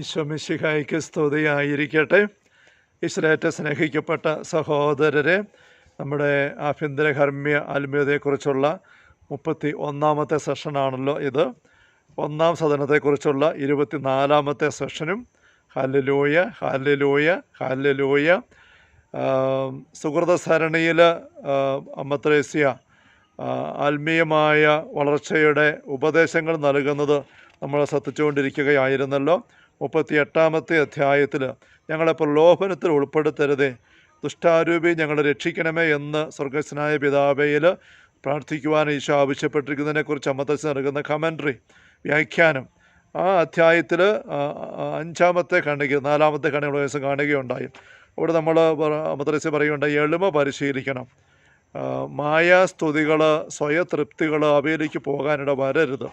ഈശോമിശിഹായ്ക്ക് സ്തുതിയായിരിക്കട്ടെ. ഈശ്വരേറ്റ സ്നേഹിക്കപ്പെട്ട സഹോദരരെ നമ്മുടെ ആഭ്യന്തര കർമ്മ്യ ആത്മീയതയെക്കുറിച്ചുള്ള മുപ്പത്തി ഒന്നാമത്തെ സെഷനാണല്ലോ ഇത്. ഒന്നാം സദനത്തെക്കുറിച്ചുള്ള ഇരുപത്തിനാലാമത്തെ സെഷനും. ഹല്ലലൂയ ഹല്ലലൂയ ഹല്ലലൂയ. സുഹൃത സരണിയിൽ അമ്മത്രേസ്യ ആത്മീയമായ വളർച്ചയുടെ ഉപദേശങ്ങൾ നൽകുന്നത് നമ്മൾ ശ്രദ്ധിച്ചുകൊണ്ടിരിക്കുകയായിരുന്നല്ലോ. മുപ്പത്തി എട്ടാമത്തെ അധ്യായത്തിൽ ഞങ്ങളെ പ്രലോഭനത്തിൽ ഉൾപ്പെടുത്തരുതേ. ദുഷ്ടാരൂപി ഞങ്ങളെ രക്ഷിക്കണമേ എന്ന് സ്വർഗസ്നായ പിതാവയിൽ പ്രാർത്ഥിക്കുവാൻ ഈശോ ആവശ്യപ്പെട്ടിരിക്കുന്നതിനെക്കുറിച്ച് അമ്മത്തച്ഛൻ നൽകുന്ന കമൻട്രി വ്യാഖ്യാനം. ആ അധ്യായത്തിൽ അഞ്ചാമത്തെ കണിക നാലാമത്തെ കണിക ദിവസം കാണുകയുണ്ടായി. അവിടെ നമ്മൾ അമ്മത്തരസ്യ പറയുകയുണ്ടായി എളിമ പരിശീലിക്കണം. മായാസ്തുതികൾ സ്വയതൃപ്തികൾ അവയിലേക്ക് പോകാനിട വരരുത്.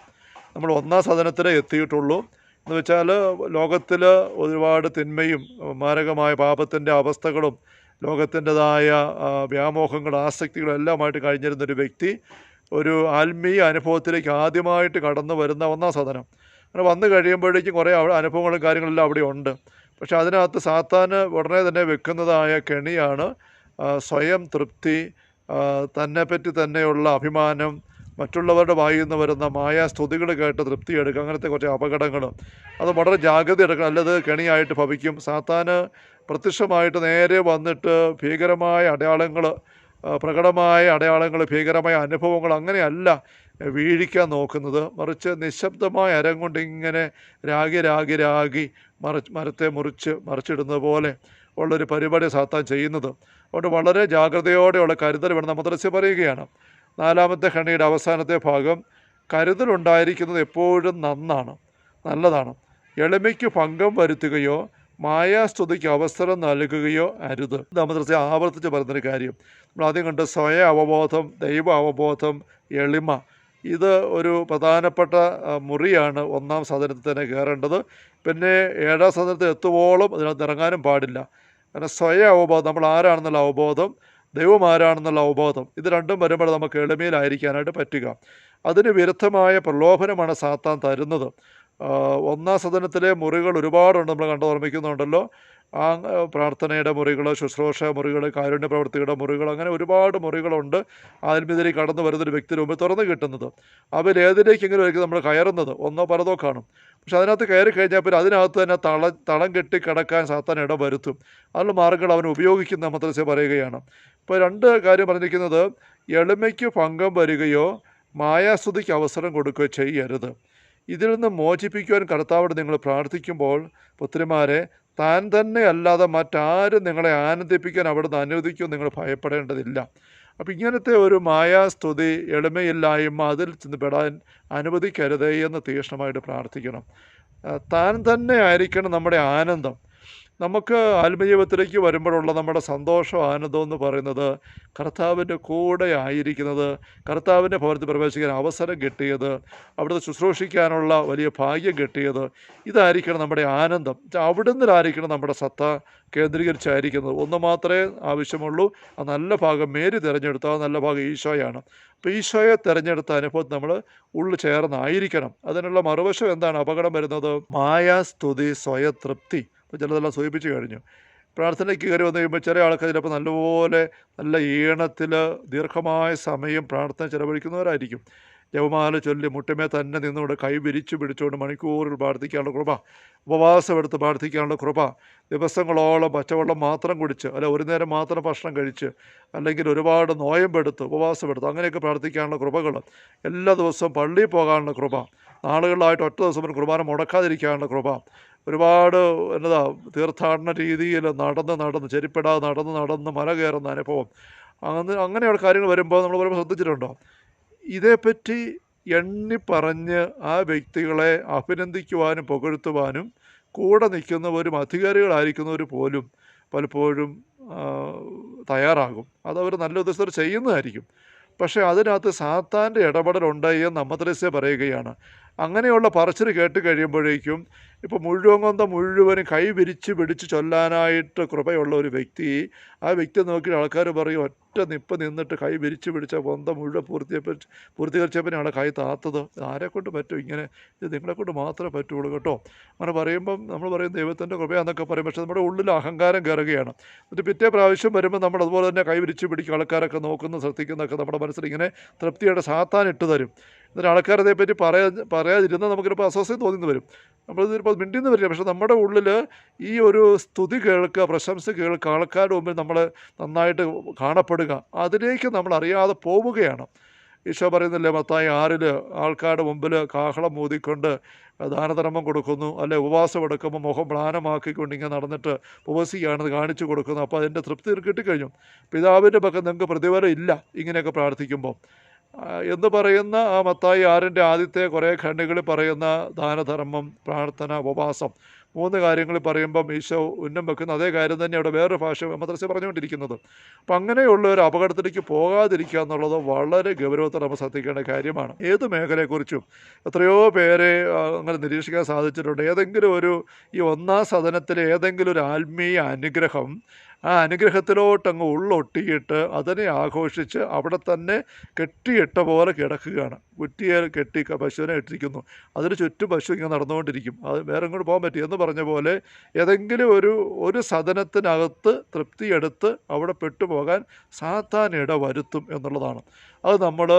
നമ്മൾ ഒന്നാം സദനത്തിലേ എത്തിയിട്ടുള്ളൂ. എന്ന് വെച്ചാൽ ലോകത്തിൽ ഒരുപാട് തിന്മയും മാരകമായ പാപത്തിന്റെ അവസ്ഥകളും ലോകത്തിന്റെതായ വ്യാമോഹങ്ങളും ആസക്തികളും എല്ലാമായിട്ട് കഴിഞ്ഞിരുന്നൊരു വ്യക്തി ഒരു ആത്മീയ അനുഭവത്തിലേക്ക് ആദ്യമായിട്ട് കടന്നു വരുന്ന ഒന്നാം സാധനം. അങ്ങനെ വന്നു കഴിയുമ്പോഴേക്കും കുറേ അനുഭവങ്ങളും കാര്യങ്ങളെല്ലാം അവിടെ ഉണ്ട്. പക്ഷേ അതിനകത്ത് സാത്താന് ഉടനെ തന്നെ വെക്കുന്നതായ കെണിയാണ് സ്വയം തൃപ്തി തന്നെപ്പറ്റി തന്നെയുള്ള അഭിമാനം മറ്റുള്ളവരുടെ വായിൽ നിന്ന് വരുന്ന മായ സ്തുതികൾ കേട്ട് തൃപ്തി എടുക്കുക അങ്ങനത്തെ കുറച്ച് അപകടങ്ങൾ. അത് വളരെ ജാഗ്രത എടുക്കണം. അല്ലത് കെണിയായിട്ട് ഭവിക്കും. സാത്താന് പ്രത്യക്ഷമായിട്ട് നേരെ വന്നിട്ട് ഭീകരമായ അടയാളങ്ങൾ പ്രകടമായ അടയാളങ്ങൾ ഭീകരമായ അനുഭവങ്ങൾ അങ്ങനെയല്ല വീഴിക്കാൻ നോക്കുന്നത്. മറിച്ച് നിശബ്ദമായ അരം കൊണ്ട് ഇങ്ങനെ രാഗി രാഗി രാഗി മറിച്ച് മരത്തെ മുറിച്ച് മറിച്ചിടുന്നത് പോലെ ഉള്ളൊരു പരിപാടി സാത്താൻ ചെയ്യുന്നത്. അതുകൊണ്ട് വളരെ ജാഗ്രതയോടെയുള്ള കരുതൽ വേണം. മദ്രസ്യ പറയുകയാണ്. നാലാമത്തെ ഖണ്ണിയുടെ അവസാനത്തെ ഭാഗം കരുതലുണ്ടായിരിക്കുന്നത് എപ്പോഴും നന്നാണ് നല്ലതാണ്. എളിമയ്ക്ക് ഭംഗം വരുത്തുകയോ മായാസ്തുതിക്ക് അവസരം നൽകുകയോ അരുത്. മദ്രസ ആവർത്തിച്ച് പറയുന്നൊരു കാര്യം. നമ്മൾ ആദ്യം കണ്ട് സ്വയ അവബോധം ദൈവ അവബോധം എളിമ. ഇത് ഒരു പ്രധാനപ്പെട്ട മുറിയാണ് ഒന്നാം സദനത്തിൽ തന്നെ കയറേണ്ടത്. പിന്നെ ഏഴാം സദനത്തിൽ എത്തുവോളം അതിനകത്ത് ഇറങ്ങാനും പാടില്ല. കാരണം സ്വയം അവബോധം നമ്മൾ ആരാണെന്നുള്ള അവബോധം ദൈവം ആരാണെന്നുള്ള അവബോധം. ഇത് രണ്ടും വരുമ്പോൾ നമുക്ക് എളിമയിലായിരിക്കാനായിട്ട് പറ്റുക. അതിന് വിരുദ്ധമായ പ്രലോഭനമാണ് സാത്താൻ തരുന്നത്. ഒന്നാം സദനത്തിലെ മുറികൾ ഒരുപാടുണ്ട് നമ്മൾ കണ്ടോർമ്മിക്കുന്നുണ്ടല്ലോ ആ ആ, പ്രാർത്ഥനയുടെ മുറികൾ ശുശ്രൂഷ മുറികൾ കാരുണ്യ പ്രവർത്തിയുടെ മുറികൾ അങ്ങനെ ഒരുപാട് മുറികളുണ്ട് ആത്മീയതയിൽ കടന്നു വരുന്നൊരു വ്യക്തി മുമ്പിൽ തുറന്നു കിട്ടുന്നത്. അവരേതിലേക്കെങ്കിലും ഒരിക്കലും നമ്മൾ കയറുന്നത്. ഒന്നോ പലതോ കാണും. പക്ഷെ അതിനകത്ത് കയറി കഴിഞ്ഞാൽ പിന്നെ അതിനകത്ത് തന്നെ തള തളം കെട്ടി കിടക്കാൻ സാത്താൻ ഇടം വരുത്തും അതിനുള്ള മാർഗങ്ങൾ അവൻ ഉപയോഗിക്കുന്ന മദ്രസ പറയുകയാണ്. ഇപ്പോൾ രണ്ട് കാര്യം പറഞ്ഞിരിക്കുന്നത്. എളിമയ്ക്ക് ഭംഗം വരികയോ മായാസ്തുതിക്ക് അവസരം കൊടുക്കുകയോ ചെയ്യരുത്. ഇതിൽ നിന്ന് മോചിപ്പിക്കുവാൻ കർത്താവോട് നിങ്ങൾ പ്രാർത്ഥിക്കുമ്പോൾ പുത്രിമാരെ താൻ തന്നെ അല്ലാതെ മറ്റാരും നിങ്ങളെ ആനന്ദിപ്പിക്കാൻ അവിടുന്ന് അനുവദിക്കുമെന്ന് നിങ്ങൾ ഭയപ്പെടേണ്ടതില്ല. അപ്പം ഇങ്ങനത്തെ ഒരു മായാസ്തുതി എളിമയില്ലായ്മ അതിൽ ചെന്ന് പെടാൻ അനുവദിക്കരുതേ എന്ന് തീക്ഷ്ണമായിട്ട് പ്രാർത്ഥിക്കണം. താൻ തന്നെ ആയിരിക്കണം നമ്മുടെ ആനന്ദം. നമുക്ക് ആത്മജീവിതത്തിലേക്ക് വരുമ്പോഴുള്ള നമ്മുടെ സന്തോഷം ആനന്ദം എന്ന് പറയുന്നത് കർത്താവിന്റെ കൂടെ ആയിരിക്കുന്നത് കർത്താവിന്റെ ഭവനത്തിൽ പ്രവേശിക്കാൻ അവസരം കിട്ടിയത് അവിടുത്തെ ശുശ്രൂഷിക്കാനുള്ള വലിയ ഭാഗ്യം കിട്ടിയത്. ഇതായിരിക്കണം നമ്മുടെ ആനന്ദം. അവിടെ നിന്നായിരിക്കണം നമ്മുടെ സത്ത കേന്ദ്രീകരിച്ചായിരിക്കുന്നത്. ഒന്ന് മാത്രമേ ആവശ്യമുള്ളൂ. ആ നല്ല ഭാഗം മേരി തിരഞ്ഞെടുത്ത ആ നല്ല ഭാഗം ഈശോയാണ്. അപ്പോൾ ഈശോയെ തിരഞ്ഞെടുത്ത അനുഭവം നമ്മൾ ഉള്ളിൽ ചേർന്നായിരിക്കണം. അതിനുള്ള മറുവശം എന്താണ്? അപകടം വരുന്നത്? മായാസ്തുതി സ്വയതൃപ്തി. ഇപ്പോൾ ചിലതെല്ലാം സൂചിപ്പിച്ച് കഴിഞ്ഞു. പ്രാർത്ഥനയ്ക്ക് കയറി വന്നു കഴിയുമ്പോൾ ചില ആൾക്കാർ ചിലപ്പോൾ നല്ലപോലെ നല്ല ഈണത്തിൽ ദീർഘമായ സമയം പ്രാർത്ഥന ചിലവഴിക്കുന്നവരായിരിക്കും. ജപമാല ചൊല്ലി മുട്ടമേ തന്നെ നിന്നുകൊണ്ട് കൈ വിരിച്ചു പിടിച്ചുകൊണ്ട് മണിക്കൂറിൽ പ്രാർത്ഥിക്കാനുള്ള കൃപ ഉപവാസമെടുത്ത് പ്രാർത്ഥിക്കാനുള്ള കൃപ ദിവസങ്ങളോളം പച്ചവെള്ളം മാത്രം കുടിച്ച് അല്ല ഒരു നേരം മാത്രം ഭക്ഷണം കഴിച്ച് അല്ലെങ്കിൽ ഒരുപാട് നോയമ്പെടുത്ത് ഉപവാസം എടുത്ത് അങ്ങനെയൊക്കെ പ്രാർത്ഥിക്കാനുള്ള കൃപകൾ എല്ലാ ദിവസവും പള്ളിയിൽ പോകാനുള്ള കൃപ നാളുകളിലായിട്ട് ഒറ്റ ദിവസം കുർബാന മുടക്കാതിരിക്കാനുള്ള കൃപ ഒരുപാട് എന്നതാ തീർത്ഥാടന രീതിയിൽ നടന്ന് നടന്ന് ചെരിപ്പിടാതെ നടന്ന് നടന്ന് മല കയറുന്ന അനുഭവം അങ്ങനെ അങ്ങനെയുള്ള കാര്യങ്ങൾ വരുമ്പോൾ നമ്മൾ വരുമ്പോൾ ശ്രദ്ധിച്ചിട്ടുണ്ടോ? ഇതേപ്പറ്റി എണ്ണി പറഞ്ഞ് ആ വ്യക്തികളെ അഭിനന്ദിക്കുവാനും പുകഴ്ത്തുവാനും കൂടെ നിൽക്കുന്നവരും അധികാരികളായിരിക്കുന്നവർ പോലും പലപ്പോഴും തയ്യാറാകും. അതവർ നല്ല ഉദ്ദേശത്തോടെ ചെയ്യുന്നതായിരിക്കും. പക്ഷേ അതിനകത്ത് സാത്താന്റെ ഇടപെടലുണ്ട് എന്ന് അമ്മദ്രസ്യ പറയുകയാണ്. അങ്ങനെയുള്ള പറച്ചിൽ കേട്ട് കഴിയുമ്പോഴേക്കും ഇപ്പോൾ മുഴുവൻ കൊന്ത മുഴുവനും കൈ വിരിച്ച് പിടിച്ച് ചൊല്ലാനായിട്ട് കൃപയുള്ള ഒരു വ്യക്തി ആ വ്യക്തി നോക്കി ആൾക്കാർ പറയും ഒറ്റ നിപ്പ് നിന്നിട്ട് കൈ വിരിച്ച് പിടിച്ച കൊന്ത മുഴുവൻ പൂർത്തീകരിച്ച് പൂർത്തീകരിച്ചപ്പോഴാണ് കൈ താത്തത്? ആരെക്കൊണ്ട് കൊണ്ട് പറ്റും ഇങ്ങനെ? ഇത് നിങ്ങളെക്കൊണ്ട് മാത്രമേ പറ്റുള്ളൂ കേട്ടോ. അങ്ങനെ പറയുമ്പം നമ്മൾ പറയും ദൈവത്തിന്റെ കൃപയാന്നൊക്കെ പറയും. പക്ഷേ നമ്മുടെ ഉള്ളിൽ അഹങ്കാരം കയറുകയാണ്. എന്നിട്ട് പിറ്റേ പ്രാവശ്യം വരുമ്പോൾ നമ്മൾ അതുപോലെ തന്നെ കൈ വിരിച്ച് പിടിക്കുക ആൾക്കാരൊക്കെ നോക്കുന്ന ശ്രദ്ധിക്കുന്നതൊക്കെ നമ്മുടെ മനസ്സിൽ ഇങ്ങനെ തൃപ്തിയുടെ സാത്താൻ ഇട്ട് തരും. എന്നിട്ട് ആൾക്കാരതേപ്പറ്റി പറയാ പറയാതിരുന്നാൽ നമുക്കൊരു അസ്വസ്ഥത തോന്നുന്നു വരും. നമ്മൾ ചിലപ്പോൾ മിണ്ടിന്ന് വരില്ല. പക്ഷെ നമ്മുടെ ഉള്ളിൽ ഈ ഒരു സ്തുതി കേൾക്കുക പ്രശംസ കേൾക്കുക ആൾക്കാരുടെ മുമ്പിൽ നമ്മൾ നന്നായിട്ട് കാണപ്പെടുക അതിലേക്ക് നമ്മൾ അറിയാതെ പോവുകയാണ്. ഈശോ പറയുന്നില്ലേ മത്തായി ആറിൽ ആൾക്കാരുടെ മുമ്പിൽ കാഹളം മൂതിക്കൊണ്ട് ദാനധർമ്മം കൊടുക്കുന്നു അല്ലെ ഉപവാസം എടുക്കുമ്പോൾ മുഖം മ്ലാനമാക്കിക്കൊണ്ട് ഇങ്ങനെ നടന്നിട്ട് ഉപവസിക്കുകയാണെന്ന് കാണിച്ചു കൊടുക്കുന്നു. അപ്പോൾ അതിന്റെ തൃപ്തി കിട്ടിക്കഴിഞ്ഞു. പിതാവിന്റെ പക്കം നിങ്ങൾക്ക് പ്രതിഫലം ഇല്ല ഇങ്ങനെയൊക്കെ പ്രാർത്ഥിക്കുമ്പോൾ. എന്ന് പറയുന്ന ആ മത്തായി ആറിന്റെ ആദ്യത്തെ കുറേ ഖണ്ഡികളിൽ പറയുന്ന ദാനധർമ്മം പ്രാർത്ഥന ഉപവാസം മൂന്ന് കാര്യങ്ങൾ പറയുമ്പം ഈശോ ഉന്നം വെക്കുന്ന അതേ കാര്യം തന്നെ അവിടെ വേറൊരു ഭാഷ മദ്രസ പറഞ്ഞുകൊണ്ടിരിക്കുന്നത്. അപ്പം അങ്ങനെയുള്ള ഒരു അപകടത്തിലേക്ക് പോകാതിരിക്കുക എന്നുള്ളത് വളരെ ഗൗരവത്തോടെ നമ്മൾ ശ്രദ്ധിക്കേണ്ട കാര്യമാണ്. ഏത് മേഖലയെക്കുറിച്ചും എത്രയോ പേരെ അങ്ങനെ നിരീക്ഷിക്കാൻ സാധിച്ചിട്ടുണ്ട്. ഏതെങ്കിലും ഒരു ഈ ഒന്നാം സദനത്തിലെ ഏതെങ്കിലും ഒരു ആത്മീയ അനുഗ്രഹം ആ അനുഗ്രഹത്തിലോട്ട് അങ്ങ് ഉള്ളൊട്ടിയിട്ട് അതിനെ ആഘോഷിച്ച് അവിടെ തന്നെ കെട്ടിയിട്ട പോലെ കിടക്കുകയാണ്. കുറ്റിയെ കെട്ടി പശുവിനെ ഇട്ടിരിക്കുന്നു. അതിന് ചുറ്റും പശു ഇങ്ങനെ നടന്നുകൊണ്ടിരിക്കും. അത് വേറെ ഇങ്ങോട്ട് പോകാൻ പറ്റി എന്ന് പറഞ്ഞ പോലെ ഏതെങ്കിലും ഒരു ഒരു സദനത്തിനകത്ത് തൃപ്തിയെടുത്ത് അവിടെ പെട്ടുപോകാൻ സാത്താൻ ഇട വരുത്തും എന്നുള്ളതാണ്. അത് നമ്മൾ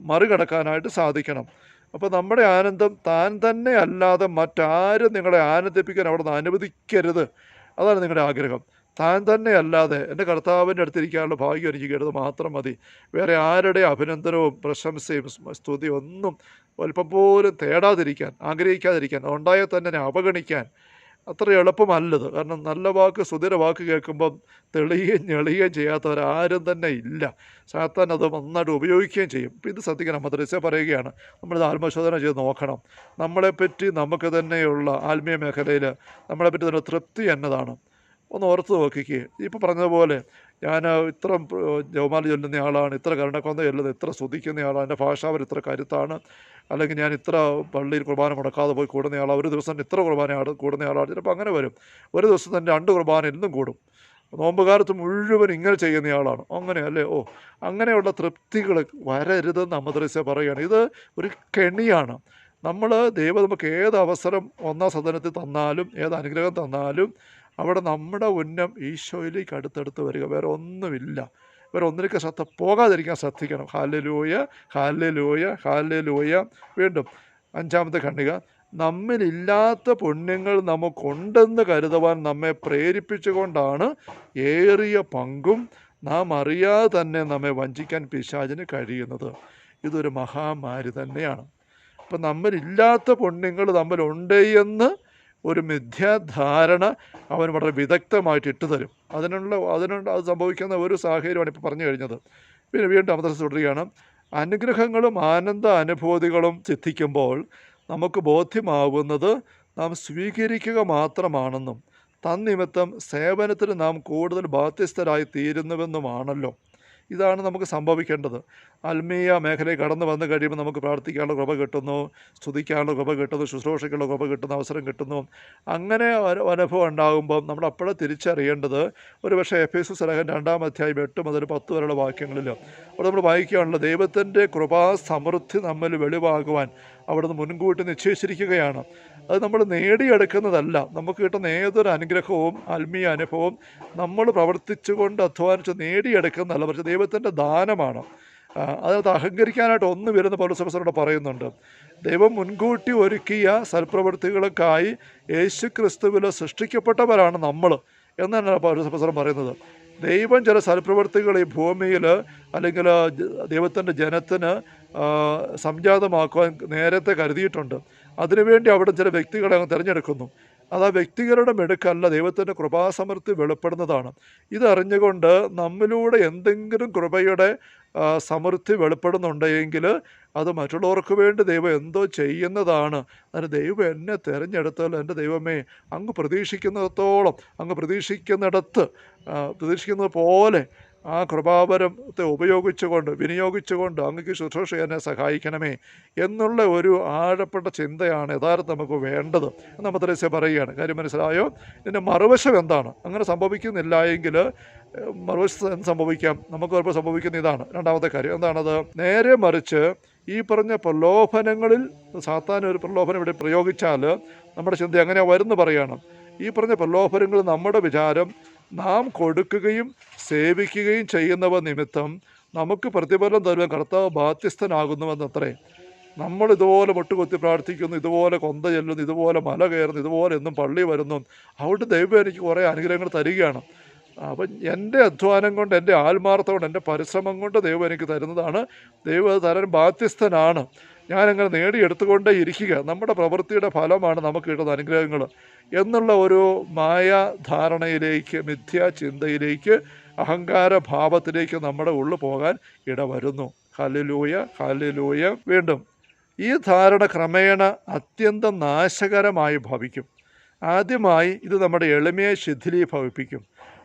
മറികടക്കാനായിട്ട് സാധിക്കണം. അപ്പോൾ നമ്മുടെ ആനന്ദം താൻ തന്നെ അല്ലാതെ മറ്റാരും നിങ്ങളെ ആനന്ദിപ്പിക്കാൻ അവിടെ നിന്ന് അനുവദിക്കരുത്. അതാണ് നിങ്ങളുടെ ആഗ്രഹം. താൻ തന്നെ അല്ലാതെ എന്റെ കർത്താവിന്റെ അടുത്തിരിക്കാനുള്ള ഭാഗ്യം എനിക്ക് കിട്ടുന്നത് മാത്രം മതി. വേറെ ആരുടെ അഭിനന്ദനവും പ്രശംസയും സ്തുതി സ്തുതിയും ഒന്നും അല്പം പോലും തേടാതിരിക്കാൻ ആഗ്രഹിക്കാതിരിക്കാൻ ഉണ്ടായാൽ തന്നെ അവഗണിക്കാൻ അത്ര എളുപ്പമല്ലത്. കാരണം നല്ല വാക്ക് സുതിര വാക്ക് കേൾക്കുമ്പം തെളിയുകയും ഞെളിയുകയും ചെയ്യാത്തവരാരും തന്നെ ഇല്ല. സാത്താൻ അത് നന്നായിട്ട് ഉപയോഗിക്കുകയും ചെയ്യും. ഇത് ശ്രദ്ധിക്കണം. മദ്രസ പറയുകയാണ്. നമ്മളിത് ആത്മശോധന ചെയ്ത് നോക്കണം. നമ്മളെപ്പറ്റി നമുക്ക് തന്നെയുള്ള ആത്മീയ മേഖലയിൽ നമ്മളെപ്പറ്റി തന്നെ തൃപ്തി എന്നതാണ്. ഒന്ന് ഓർത്ത് നോക്കിക്ക്. ഇപ്പോൾ പറഞ്ഞതുപോലെ ഞാൻ ഇത്ര ജവമാല ചൊല്ലുന്ന ആളാണ് ഇത്ര കരുണക്കൊന്ന ചൊല്ലുന്നത് ഇത്ര സ്തുതിക്കുന്ന ആളാണ് എന്റെ ഭാഷാവർ ഇത്ര കരുത്താണ് അല്ലെങ്കിൽ ഞാൻ ഇത്ര പള്ളിയിൽ കുർബാന മുടക്കാതെ പോയി കൂടുന്ന ആളാണ് ഒരു ദിവസം ഇത്ര കുർബാന കൂടുന്ന ആളാണ് ചിലപ്പോൾ അങ്ങനെ വരും. ഒരു ദിവസം തന്നെ രണ്ട് കുർബാന എന്നും കൂടും. നോമ്പുകാലത്ത് മുഴുവൻ ഇങ്ങനെ ചെയ്യുന്ന ആളാണ്. അങ്ങനെ അല്ലേ? ഓ അങ്ങനെയുള്ള തൃപ്തികൾ വരരുതെന്ന് അമദ്രസ പറയുകയാണ്. ഇത് ഒരു കെണിയാണ്. നമ്മൾ ദൈവം നമുക്ക് ഏത് അവസരം ഒന്നാം സദനത്തിൽ തന്നാലും ഏത് അനുഗ്രഹം തന്നാലും അവിടെ നമ്മുടെ ഉന്നം ഈശോയിലേക്ക് അടുത്തടുത്ത് വരിക. വേറെ ഒന്നുമില്ല. വേറെ ഒന്നിലേക്ക് ശ്രദ്ധ പോകാതിരിക്കാൻ ശ്രദ്ധിക്കണം. ഹാലലൂയ ഹാലലൂയ ഹാലലൂയ വീണ്ടും അഞ്ചാമത്തെ കണ്ണിക നമ്മിലില്ലാത്ത പുണ്യങ്ങൾ നമുക്കുണ്ടെന്ന് കരുതുവാൻ നമ്മെ പ്രേരിപ്പിച്ചുകൊണ്ടാണ് ഏറിയ പങ്കും നാം അറിയാതെ തന്നെ നമ്മെ വഞ്ചിക്കാൻ പിശാചിന് കഴിയുന്നത്. ഇതൊരു മഹാമാരി തന്നെയാണ്. അപ്പം നമ്മളില്ലാത്ത പുണ്യങ്ങൾ നമ്മളുണ്ട് എന്ന് ഒരു മിഥ്യാധാരണ അവൻ വളരെ വിദഗ്ധമായിട്ട് ഇട്ടുതരും അതിനുള്ള അതിനുള്ള അത് സംഭവിക്കുന്ന ഒരു സാഹചര്യമാണ് ഇപ്പോൾ പറഞ്ഞു കഴിഞ്ഞത്. പിന്നെ വീണ്ടും അമദ്രസ് തുടരുകയാണ്. അനുഗ്രഹങ്ങളും ആനന്ദ അനുഭൂതികളും സിദ്ധിക്കുമ്പോൾ നമുക്ക് ബോധ്യമാവുന്നത് നാം സ്വീകരിക്കുക മാത്രമാണെന്നും തന്നിമിത്തം സേവനത്തിന് നാം കൂടുതൽ ബാധ്യസ്ഥരായി തീരുന്നുവെന്നുമാണല്ലോ. ഇതാണ് നമുക്ക് സംഭവിക്കേണ്ടത്. ആത്മീയ മേഖലയിൽ കടന്നു വന്നു കഴിയുമ്പോൾ നമുക്ക് പ്രാർത്ഥിക്കാനുള്ള കൃപ കിട്ടുന്നു സ്തുതിക്കാനുള്ള കൃപ കിട്ടുന്നു ശുശ്രൂഷയ്ക്കുള്ള കൃപ കിട്ടുന്ന അവസരം കിട്ടുന്നു. അങ്ങനെ ഒരു അനുഭവം ഉണ്ടാകുമ്പോൾ നമ്മൾ അപ്പോഴേ തിരിച്ചറിയേണ്ടത്. ഒരു പക്ഷേ എഫ് എസ് സലഹൻ രണ്ടാം അധ്യായം എട്ട് മുതൽ പത്ത് വരെയുള്ള വാക്യങ്ങളിൽ അവിടെ നമ്മൾ വായിക്കുകയാണല്ലോ ദൈവത്തിന്റെ കൃപാ സമൃദ്ധി നമ്മൾ വെളിവാകുവാൻ അവിടുന്ന് മുൻകൂട്ടി നിശ്ചയിച്ചിരിക്കുകയാണ്. അത് നമ്മൾ നേടിയെടുക്കുന്നതല്ല. നമുക്ക് കിട്ടുന്ന ഏതൊരു അനുഗ്രഹവും ആത്മീയ അനുഭവവും നമ്മൾ പ്രവർത്തിച്ചുകൊണ്ട് അധ്വാനിച്ച് നേടിയെടുക്കുന്നതല്ല. പക്ഷേ ദൈവത്തിന്റെ ദാനമാണ്. അതിനകത്ത് അഹങ്കരിക്കാനായിട്ട് ഒന്നും വരുന്ന പൗരസഭസനോട് പറയുന്നുണ്ട്. ദൈവം മുൻകൂട്ടി ഒരുക്കിയ സൽപ്രവൃത്തികൾക്കായി യേശു ക്രിസ്തുവിൽ സൃഷ്ടിക്കപ്പെട്ടവരാണ് നമ്മൾ എന്നാണ് പൗരസഭസനം പറയുന്നത്. ദൈവം ചില സൽപ്രവൃത്തികൾ ഈ ഭൂമിയിൽ അല്ലെങ്കിൽ ദൈവത്തിന്റെ ജനത്തിന് സംജാതമാക്കുവാൻ നേരത്തെ കരുതിയിട്ടുണ്ട്. അതിനുവേണ്ടി അവിടെ ചില വ്യക്തികളെ അങ്ങ് തിരഞ്ഞെടുക്കുന്നു. അത് ആ വ്യക്തികളുടെ മെടുക്കല്ല ദൈവത്തിന്റെ കൃപാസമൃദ്ധി വെളിപ്പെടുന്നതാണ്. ഇതറിഞ്ഞുകൊണ്ട് നമ്മിലൂടെ എന്തെങ്കിലും കൃപയുടെ സമൃദ്ധി വെളിപ്പെടുന്നുണ്ടെങ്കിൽ അത് മറ്റുള്ളവർക്ക് വേണ്ടി ദൈവം എന്തോ ചെയ്യുന്നതാണ്. അതിന് ദൈവം എന്നെ തിരഞ്ഞെടുത്താൽ എന്റെ ദൈവമേ അങ്ങ് പ്രതീക്ഷിക്കുന്നിടത്തോളം അങ്ങ് പ്രതീക്ഷിക്കുന്നിടത്ത് പ്രതീക്ഷിക്കുന്നത് പോലെ ആ കൃപാവരത്തെ ഉപയോഗിച്ചുകൊണ്ട് വിനിയോഗിച്ചുകൊണ്ട് അങ്ങക്ക് ശുശ്രൂഷ എന്നെ സഹായിക്കണമേ എന്നുള്ള ഒരു ആഴപ്പെട്ട ചിന്തയാണ് യഥാർത്ഥം നമുക്ക് വേണ്ടത്. എന്ന് നമ്മൾ തെരേസ്യ പറയുകയാണ്. കാര്യം മനസ്സിലായോ? ഇതിന്റെ മറുവശം എന്താണ്? അങ്ങനെ സംഭവിക്കുന്നില്ല എങ്കിൽ മറുവശം സംഭവിക്കാം? നമുക്ക് ചിലപ്പോൾ സംഭവിക്കുന്ന ഇതാണ്. രണ്ടാമത്തെ കാര്യം എന്താണത്? നേരെ മറിച്ച് ഈ പറഞ്ഞ പ്രലോഭനങ്ങളിൽ സാത്താൻ ഒരു പ്രലോഭനം ഇവിടെ പ്രയോഗിച്ചാൽ നമ്മുടെ ചിന്ത എങ്ങനെയാണ് വരുന്നു പറയണം. ഈ പറഞ്ഞ പ്രലോഭനങ്ങൾ നമ്മുടെ വിചാരം നാം കൊടുക്കുകയും സേവിക്കുകയും ചെയ്യുന്നവ നിമിത്തം നമുക്ക് പ്രതിഫലം തരുവാൻ കർത്താവ് ബാധ്യസ്ഥനാകുന്നുവെന്നത്രേ. നമ്മൾ ഇതുപോലെ മുട്ടുകൊത്തി പ്രാർത്ഥിക്കുന്നു ഇതുപോലെ കൊന്ത ചെല്ലുന്നു ഇതുപോലെ മല കയറുന്നു ഇതുപോലെ എന്നും പള്ളി വരുന്നു. അവിടെ ദൈവം എനിക്ക് കുറേ അനുഗ്രഹങ്ങൾ തരികയാണ്. അപ്പം എന്റെ അധ്വാനം കൊണ്ട് എന്റെ ആത്മാർത്ഥം കൊണ്ട് എന്റെ പരിശ്രമം കൊണ്ട് ദൈവം എനിക്ക് തരുന്നതാണ്. ദൈവം അത് തരാൻ ബാധ്യസ്ഥനാണ്. ഞാനങ്ങനെ നേടിയെടുത്തുകൊണ്ടേ ഇരിക്കുക. നമ്മുടെ പ്രവൃത്തിയുടെ ഫലമാണ് നമുക്ക് കിട്ടുന്ന അനുഗ്രഹങ്ങൾ എന്നുള്ള ഒരു മായ ധാരണയിലേക്ക് മിഥ്യാ ചിന്തയിലേക്ക് അഹങ്കാര ഭാവത്തിലേക്ക് നമ്മുടെ ഉള്ളു പോകാൻ ഇടവരുന്നു. ഹലിലൂയ ഹലിലൂയ വീണ്ടും ഈ ധാരണ ക്രമേണ അത്യന്തം നാശകരമായി ഭവിക്കും. ആദ്യമായി ഇത് നമ്മുടെ എളിമയെ ശിഥിലീഭവിപ്പിക്കും.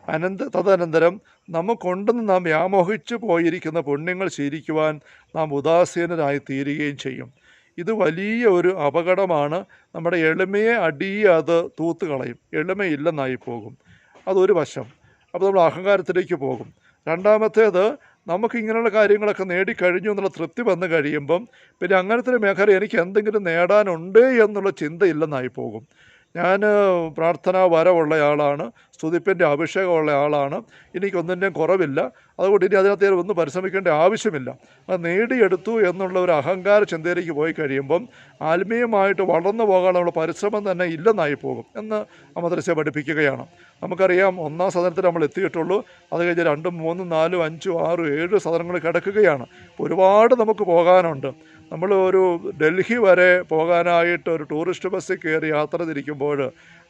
അനന്ത തദനന്തരം നമുക്കുണ്ടെന്ന് നാം വ്യാമോഹിച്ചു പോയിരിക്കുന്ന പുണ്യങ്ങൾ ശീലിക്കുവാൻ നാം ഉദാസീനരായി തീരുകയും ചെയ്യും. ഇത് വലിയ ഒരു അപകടമാണ്. നമ്മുടെ എളിമയെ അടിയെ അത് തൂത്ത് കളയും എളിമയില്ലെന്നായി പോകും. അതൊരു വശം. അപ്പോൾ നമ്മൾ അഹങ്കാരത്തിലേക്ക് പോകും. രണ്ടാമത്തേത് നമുക്ക് ഇങ്ങനെയുള്ള കാര്യങ്ങളൊക്കെ നേടിക്കഴിഞ്ഞു എന്നുള്ള തൃപ്തി വന്നു കഴിയുമ്പം പിന്നെ അങ്ങനത്തെ ഒരു മേഖല എനിക്ക് എന്തെങ്കിലും നേടാനുണ്ട് എന്നുള്ള ചിന്തയില്ലെന്നായി പോകും. ഞാൻ പ്രാർത്ഥനാ വരവുള്ള ആളാണ് സ്തുതിപ്പിന്റെ അഭിഷേകമുള്ള ആളാണ് എനിക്കൊന്നിന്റെയും കുറവില്ല. അതുകൊണ്ട് ഇനി അതിനകത്ത് ഒന്നും പരിശ്രമിക്കേണ്ട ആവശ്യമില്ല. അത് നേടിയെടുത്തു എന്നുള്ള ഒരു അഹങ്കാര ചിന്തയിലേക്ക് പോയി കഴിയുമ്പം ആത്മീയമായിട്ട് വളർന്നു പോകാനുള്ള പരിശ്രമം തന്നെ ഇല്ലെന്നായി പോകും എന്ന് അമദ്രസ്യ പഠിപ്പിക്കുകയാണ്. നമുക്കറിയാം ഒന്നാം സദനത്തിൽ നമ്മൾ എത്തിയിട്ടുള്ളൂ. അത് കഴിഞ്ഞ് രണ്ടും മൂന്നും നാലും അഞ്ചും ആറും ഏഴ് സദനങ്ങൾ കിടക്കുകയാണ്. ഒരുപാട് നമുക്ക് പോകാനുണ്ട്. നമ്മൾ ഒരു ഡൽഹി വരെ പോകാനായിട്ട് ഒരു ടൂറിസ്റ്റ് ബസ്സിൽ കയറി യാത്ര തിരിക്കുമ്പോൾ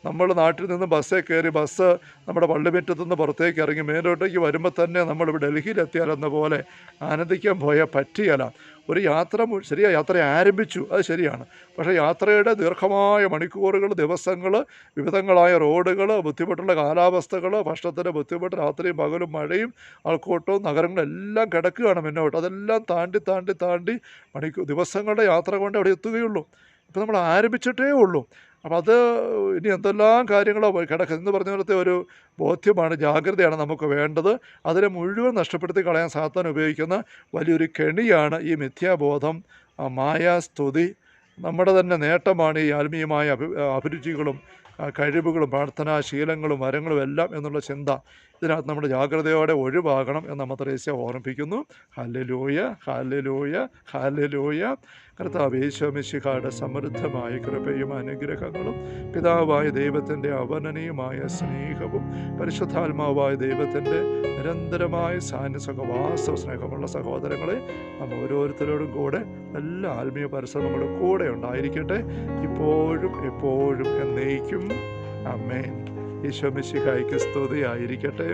നമ്മൾ നാട്ടിൽ നിന്ന് ബസ്സേ കയറി ബസ് നമ്മുടെ പള്ളിമുറ്റത്തു നിന്ന് പുറത്തേക്ക് ഇറങ്ങി മേലോട്ടേക്ക് വരുമ്പോൾ തന്നെ നമ്മൾ ഡൽഹിയിലെത്തിയാലെന്ന പോലെ ആനന്ദിക്കാൻ പോയ പറ്റിയല്ല. ഒരു യാത്ര ശരിയാ യാത്ര ആരംഭിച്ചു അത് ശരിയാണ്. പക്ഷേ യാത്രയുടെ ദീർഘമായ മണിക്കൂറുകൾ ദിവസങ്ങൾ വിവിധങ്ങളായ റോഡുകൾ ബുദ്ധിമുട്ടുള്ള കാലാവസ്ഥകൾ ഭക്ഷണത്തിന്റെ ബുദ്ധിമുട്ട് രാത്രിയും പകലും മഴയും ആൾക്കൂട്ടവും നഗരങ്ങളെല്ലാം കിടക്കുകയാണ് മുന്നോട്ട്. അതെല്ലാം താണ്ടി താണ്ടി താണ്ടി മണിക്കൂർ ദിവസങ്ങളുടെ യാത്ര കൊണ്ട് അവിടെ എത്തുകയുള്ളൂ. ഇപ്പം നമ്മൾ ആരംഭിച്ചിട്ടേ ഉള്ളൂ. അപ്പം അത് ഇനി എന്തെല്ലാം കാര്യങ്ങളോ കിടക്കുന്നത്? എന്ന് പറഞ്ഞ പോലത്തെ ഒരു ബോധ്യമാണ് ജാഗ്രതയാണ് നമുക്ക് വേണ്ടത്. അതിനെ മുഴുവൻ നഷ്ടപ്പെടുത്തി കളയാൻ സാത്താൻ ഉപയോഗിക്കുന്ന വലിയൊരു കെണിയാണ് ഈ മിഥ്യാബോധം മായാസ്തുതി. നമ്മുടെ തന്നെ നേട്ടമാണ് ഈ ആത്മീയമായ അഭി അഭിരുചികളും കഴിവുകളും പ്രാർത്ഥനാ ശീലങ്ങളും വരങ്ങളും എല്ലാം എന്നുള്ള ചിന്ത ഇതിനകത്ത് നമ്മുടെ ജാഗ്രതയോടെ ഒഴിവാകണം എന്ന് നമ്മൾ ത്രേസ്യ ഓർമ്മിപ്പിക്കുന്നു. ഹല്ലലൂയ ഹല്ലലൂയ ഹല്ലലൂയ. കർത്താവ് യേശോമിശിഹായുടെ സമൃദ്ധമായ കൃപയും അനുഗ്രഹങ്ങളും പിതാവായ ദൈവത്തിന്റെ അവനനീയമായ സ്നേഹവും പരിശുദ്ധാത്മാവായ ദൈവത്തിന്റെ നിരന്തരമായ സാന്നിധ്യവാസ സ്നേഹമുള്ള സഹോദരങ്ങളെ നമ്മൾ ഓരോരുത്തരോടും കൂടെ നല്ല ആത്മീയ പരിശ്രമങ്ങളും കൂടെ ഉണ്ടായിരിക്കട്ടെ. ഇപ്പോഴും എപ്പോഴും എന്നേക്കും. അമ്മേൻ ഈശോ മിശിഹായ്ക്ക് സ്തുതിയായിരിക്കട്ടെ.